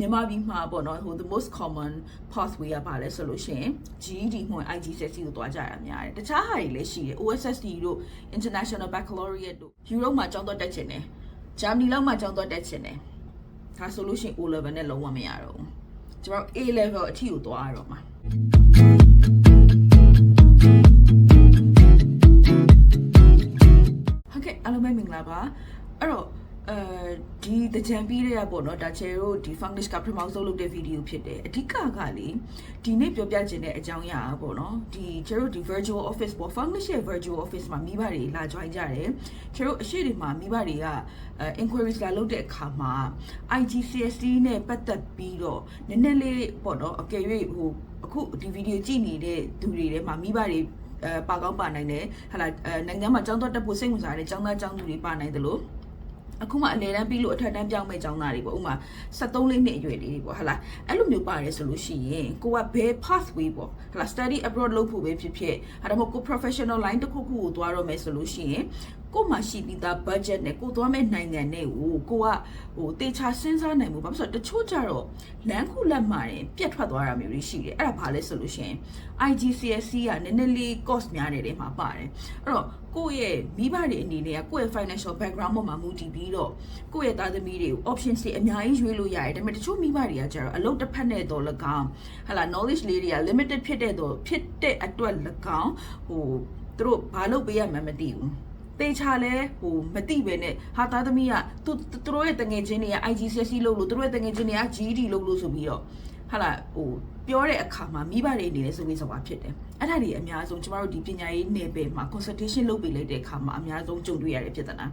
မြန်မာပြည်မှာပေါ့နော်ဟို the most common pathway ကပါလဲဆိုလို့ရှိရင် GED မှန် IGCSE ကိုသွားကြရများတယ်တခြားဟာတွေလည်းရှိတယ် OSSD တို့ International Baccalaureate တို့ Europe မှာကျောင်းသွားတက်ချင်တယ် Germany လောက်မှာကျောင်းသွားတက်ချင်တယ်ဒါဆိုလို့ရှိရင် O level နဲ့လုံးဝမရတော့ဘူးကျွန်တော် A level အထိကိုသွားရတော့မှာဟုတ်ကဲ့အားလုံးပဲမင်္ဂလာပါအဲ့တော့ အဲဒီတကြံပြီးတဲ့ရပေါ့နော်ဒါချေတို့ဒီ fungus ကပထမဆုံးလုပ်တဲ့ဗီဒီယိုဖြစ်တယ်အဓိကကလေဒီနေ့ပြောပြခြင်းတဲ့အကြောင်းအရာပေါ့နော်ဒီချေတို့ဒီ virtual office ပေါ့ fungus ရဲ့ virtual office မှာမိဘတွေလာ join ကြတယ်ချေတို့အရှိတွေမှာမိဘတွေကအဲ inquiries လာလုပ်တဲ့အခါမှာ IGCSE နဲ့ပတ်သက်ပြီးတော့နည်းနည်းလေးပေါ့နော်အကယ်၍ဟိုအခုဒီဗီဒီယိုကြည့်နေတဲ့သူတွေထဲမှာမိဘတွေ အဲပါကောင်းပါနိုင်တယ်ဟာလာအဲနိုင်ငံမှာចောင်းတော့တက်ဖို့စိတ်ဝင်စားတဲ့ចောင်းသားចောင်းသူတွေပါနိုင်တယ်လို့ အခုမှအလဲတန်းပြီးလို့အထက်တန်းပြောင်းမဲ့ចောင်းသားတွေပေါ့ဥမာ73လေးနှစ်အရွယ်လေးတွေပေါ့ဟာလာအဲ့လိုမျိုးပါတယ်ဆိုလို့ရှိရင်ကိုကဘယ် pathway ပေါ့ဟာလာ study abroad လုပ်ဖို့ပဲဖြစ်ဖြစ်ဟာဒါမှမဟုတ်ကို professional line တစ်ခုခုကိုသွားတော့မယ်ဆိုလို့ရှိရင်ကိုမှရှိပြီးသား budget နဲ့ကိုသွားမဲ့နိုင်ငံနဲ့ကိုကိုကဟိုတေချာစဉ်းစားနိုင်မှုဘာဖြစ်လို့တချို့ကြတော့လမ်းခုလက်မှာရင်ပြတ်ထွက်သွားတာမျိုးတွေရှိတယ်အဲ့ဒါဘာလဲဆိုလို့ရှိရင် IGCSE ကနည်းနည်းလေး cost များတယ်တဲ့မှာပါတယ်အဲ့တော့ကိုယ့်ရဲ့မိဘတွေအနေနဲ့ကကိုယ့်ရဲ့ financial background ပေါ်မှာမူတည်ပြီးတော့ကိုယ့်ရဲ့သားသမီးတွေကို option တွေအများကြီးရွေးလို့ရတယ်ဒါပေမဲ့တချို့မိဘတွေကကျတော့အလုပ်တစ်ဖက်နဲ့တော့၎င်းဟလာ knowledge လေးတွေက limited ဖြစ်တဲ့တော့ဖြစ်တဲ့အတွက်၎င်းဟိုသူတို့ဘာလုပ်ပေးရမှန်းမသိဘူး တေချာလဲဟိုမတိပဲနဲ့ဟာသားသမီးကသူသူတို့ရဲ့တငယ်ချင်းတွေက IGCSE လုပ်လို့သူတို့ရဲ့တငယ်ချင်းတွေက GED လုပ်လို့ဆိုပြီးတော့ဟာလာဟိုပြောတဲ့အခါမှာမိဘတွေအနေနဲ့ဆိုပြီးဆိုတာဖြစ်တယ်အဲ့ဒါတွေအများဆုံးကျမတို့ဒီပညာရေးနယ်ပယ်မှာ consultation လုပ်ပေးလိုက်တဲ့အခါမှာအများဆုံးကြုံတွေ့ရတဲ့ပြဿနာ